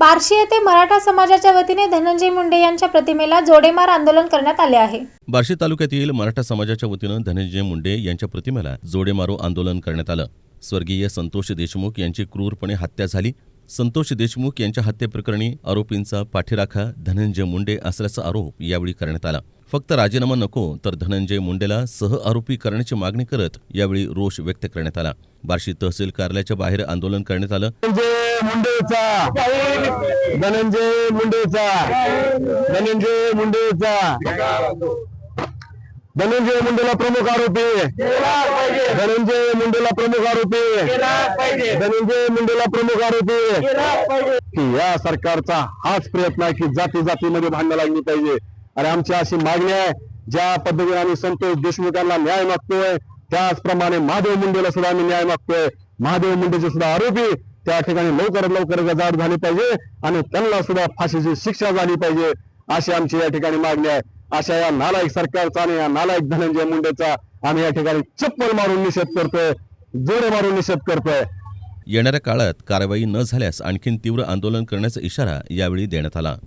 बार्शी येथे मराठा समाजाच्या वतीने धनंजय मुंडे यांच्या प्रतिमेला जोडेमार आंदोलन करण्यात आले आहे. बार्शी तालुक्यातील मराठा समाजाच्या वतीनं धनंजय मुंडे यांच्या प्रतिमेला जोडेमारो आंदोलन करण्यात आलं. स्वर्गीय संतोष देशमुख यांची क्रूरपणे हत्या झाली. संतोष देशमुख यांच्या हत्येप्रकरणी आरोपींचा पाठीराखा धनंजय मुंडे असल्याचा आरोप यावेळी करण्यात आला. फक्त राजीनामा नको तर धनंजय मुंडेला सह आरोपी करण्याची मागणी करत यावेळी रोष व्यक्त करण्यात आला. बार्शी तहसील कार्यालयाच्या बाहेर आंदोलन करण्यात आलं. मुंडेचा. धनंजय मुंडेचा. धनंजय मुंडेचा. धनंजय मुंडेला प्रमुख आरोपी. धनंजय मुंडेला प्रमुख आरोपी. धनंजय मुंडेला प्रमुख आरोपी. की या सरकारचा हाच प्रयत्न आहे की जाती जातीमध्ये भांडणं लागली पाहिजे. आणि आमची अशी मागणी आहे ज्या पद्धतीने आम्ही संतोष देशमुखांना न्याय मागतोय त्याचप्रमाणे महादेव मुंडेला सुद्धा आम्ही न्याय मागतोय. महादेव मुंडेचे सुद्धा आरोपी त्या ठिकाणी लवकरात लवकर गजाड झाली पाहिजे आणि त्यांना सुद्धा फाशीची शिक्षा झाली पाहिजे अशी आमची या ठिकाणी मागणी आहे. अशा या नालायक सरकारचा आणि या नालायक धनंजय मुंडेचा आम्ही या ठिकाणी चप्पल मारून निषेध करतोय जोर मारून निषेध करतोय. येणाऱ्या काळात कारवाई न झाल्यास आणखीन तीव्र आंदोलन करण्याचा इशारा यावेळी देण्यात आला.